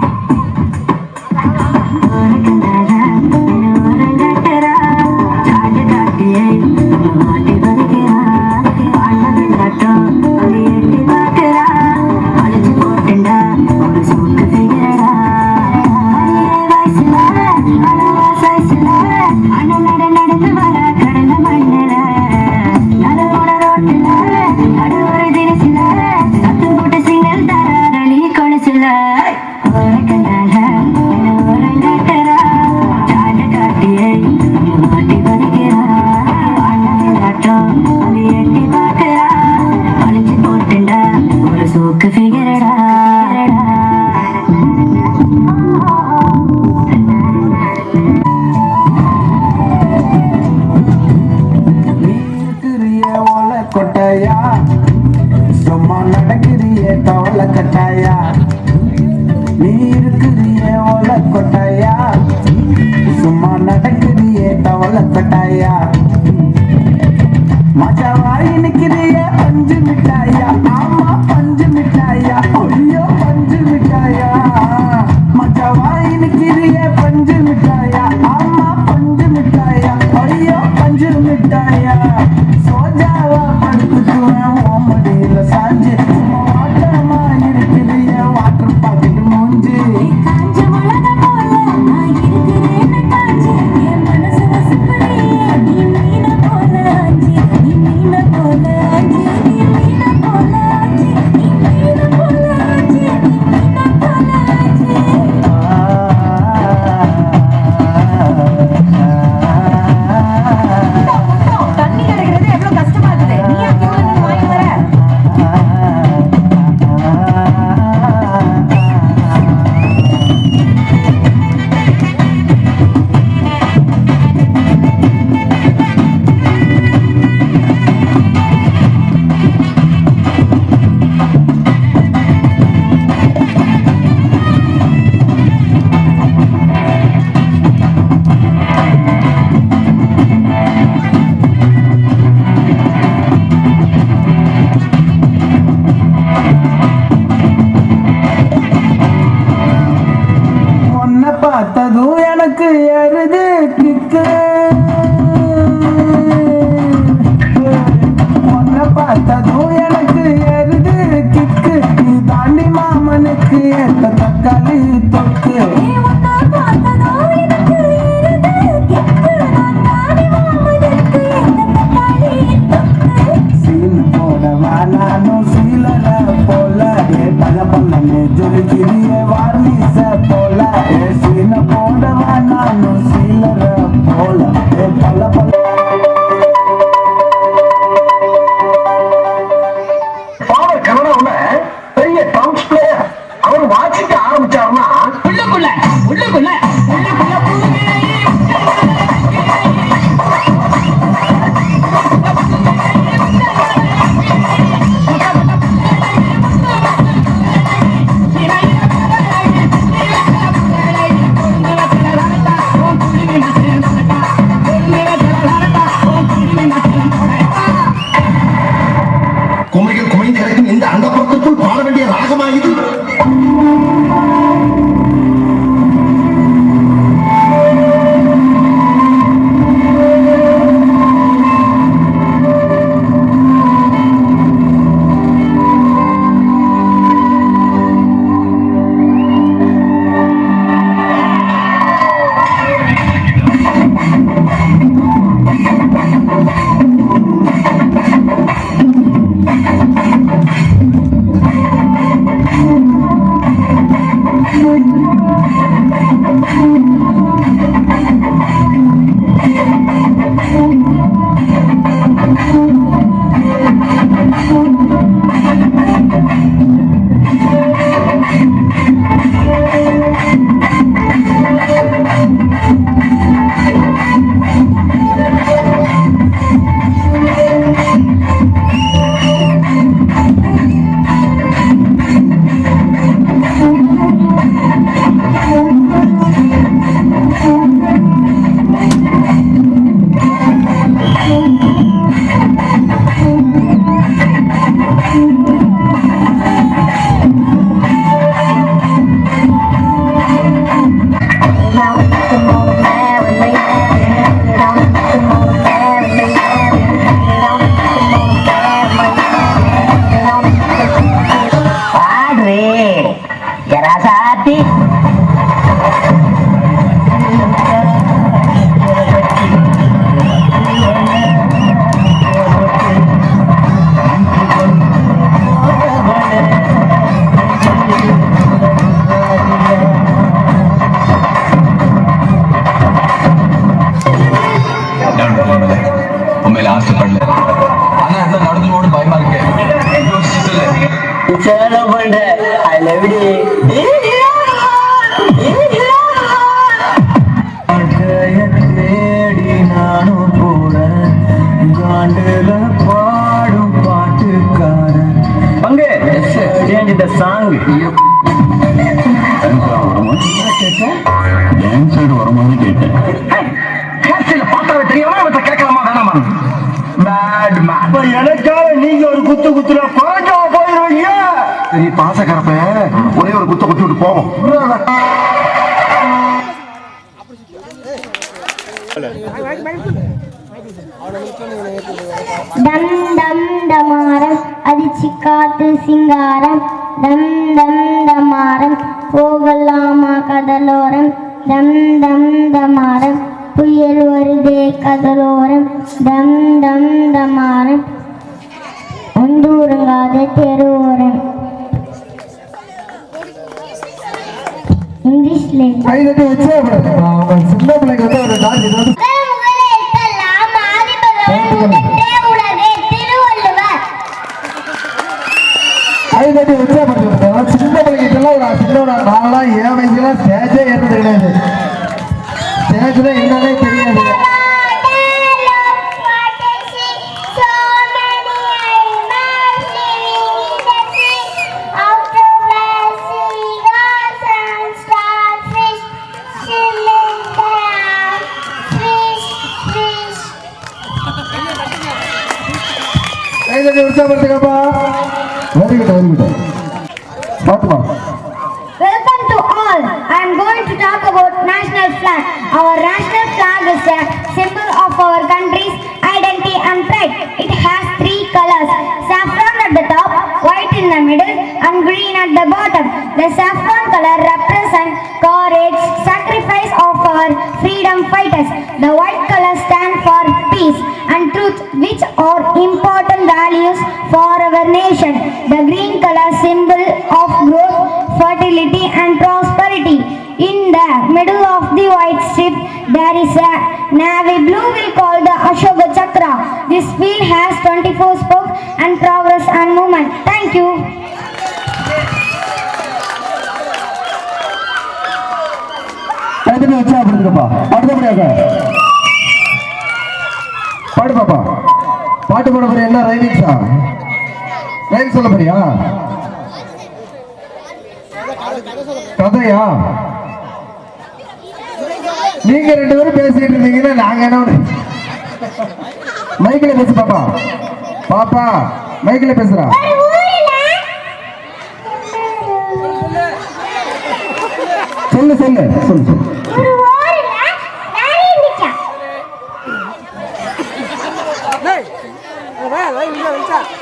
you. கவலை கட்டாயா நீ இருக்குறியே ஓல கொட்டாயா சும்மா நடக்குறியே தவளை கொட்டாயா மச்சாவாய் நிக்கிறியே பஞ்சு மிட்டாயா? ஆமா பஞ்சு மிட்டாயா? ஐயோ பஞ்சு மிட்டாயா? மச்சாவாய் நிக்கிறியே பஞ்சு மிட்டாயா? ஆமா பஞ்சு மிட்டாயா? ஐயோ பஞ்சு மிட்டாயா? சோஜாவா படுத்துக்குவேன் ஓமடியில சாஞ்சு சேலை பண்ற ஐ லவ் யூ தேடி நானும் போற காண்டுல பாடும் பாட்டுக்காரன் பங்கு. சேஞ்ச் த சாங் டான்ஸர் வருமானு கேட்டேன் பார்த்தாவே தெரியாம அவற்றை கேட்கலாமா வேணாமா பேட் மேன் இப்ப எனக்காக நீங்க ஒரு குத்து குத்துற குறைஞ்சா போயிருவீங்க சரி பாசக்கரப்ப. ஒரே ஒரு குத்த குத்தி விட்டு போவோம். தம் தம் டமாரம் அதிர்ச்சி காத்து சிங்காரம். தம் தம் டமாரம் போகலாமா கடலோரம். தம் தம் டமாரம் புயல் வருதே கடலோரம். தம் தம் டமாரம் உண்டு உறங்காத தெருவோரம். இங்கிலீஷ்ல கை தட்டி வச்சே அவங்க சின்ன பிள்ளைங்க வந்து ஒரு டான்ஸ் இது வந்து கை தட்டி வச்சே பண்ணுவோம் சின்ன பிள்ளைங்கிட்டலாம் ஒரு சின்ன நான்லாம் என் வயசுலாம் ஸ்டேஜே ஏறது கிடையாது. ஸ்டேஜ்ல என்னன்னே தெரியாது. back. Of the white strip, there is a navy blue wheel called the Ashoka Chakra. This wheel has 24 spokes and progress and movement. Thank you. கை பாடு பாப்பா பாட்டு பாட போற என்ன ரைமிங்ஸா ரைம் சொல்ல போறியா கதையா நீங்க ரெண்டு பேரும் பேசிட்டு இருந்தீங்கன்னா நாங்க என்ன மைக்கில் பேசு பாப்பா. பாப்பா மைக்கில் பேசுறா. சொல்லு சொல்லு சொல்லு சொல்லு. ஒரு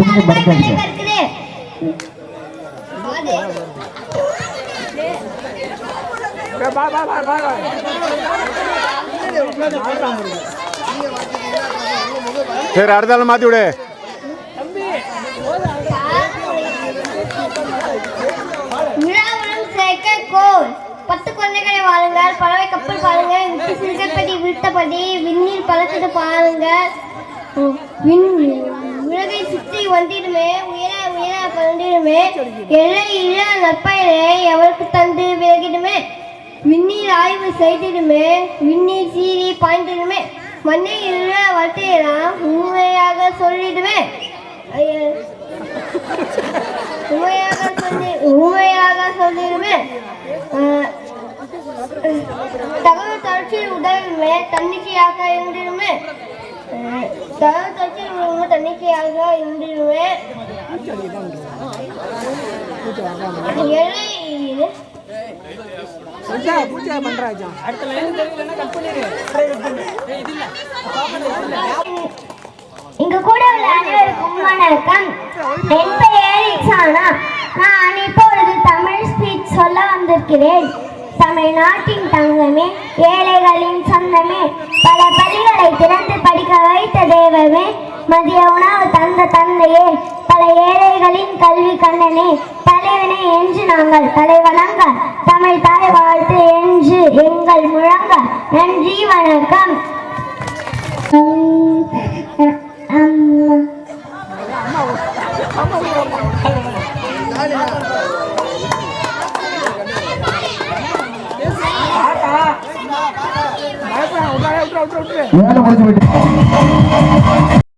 மலை பறக்குது அது. சரி அடுத்த ஆள் மாற்றி விடு. கோல். பத்து குழந்தைகளை வாழுங்கள் பறவை கப்பல் பாருங்கள் சிங்கப்படி சிறுகப்படி விட்டபடி விண்ணில் பழத்தது பாருங்கள். விண் உலகை சுற்றி வந்திடுமே உயர உயர பறந்திடுமே எல்லை இல்லா நற்பயிரை எவருக்கு தந்து விலகிடுமே? விண்ணில் ஆய்வு செய்திடுமே விண்ணில் சீறி பாய்ந்திடுமே மண்ணில் இழ வார்த்தையெல்லாம் உண்மையாக சொல்லிடுமே. உண்மையாக சொல்லி உண்மையாக சொல்லிடுமே. தகவல் தொடர்ச்சியில் உதவிடுமே தன்னிச்சையாக இருந்திடுமே அஹ், தகவல் உதவுமே தன்னிச்சையாக இருந்திடுமே எல்லை இங்க கூட உள்ள அனைவருக்கும் வணக்கம். என் பெயர் இக்ஸானா நான் இப்பொழுது தமிழ் ஸ்பீச் சொல்ல வந்திருக்கிறேன். தமிழ்நாட்டின் தங்கமே ஏழைகளின் சொந்தமே. பல பள்ளிகளை திறந்து படிக்க வைத்த தேவமே மதிய உணவு தந்த தந்தையே பல ஏழைகளின் கல்வி கண்ணனே தலைவனே என்று நாங்கள் தலைவணங்க தமிழ் தாய் வாழ்த்து என்று எங்கள் முழங்க நன்றி வணக்கம். அம்மா. வேலை முடிச்சு போயிட்டு.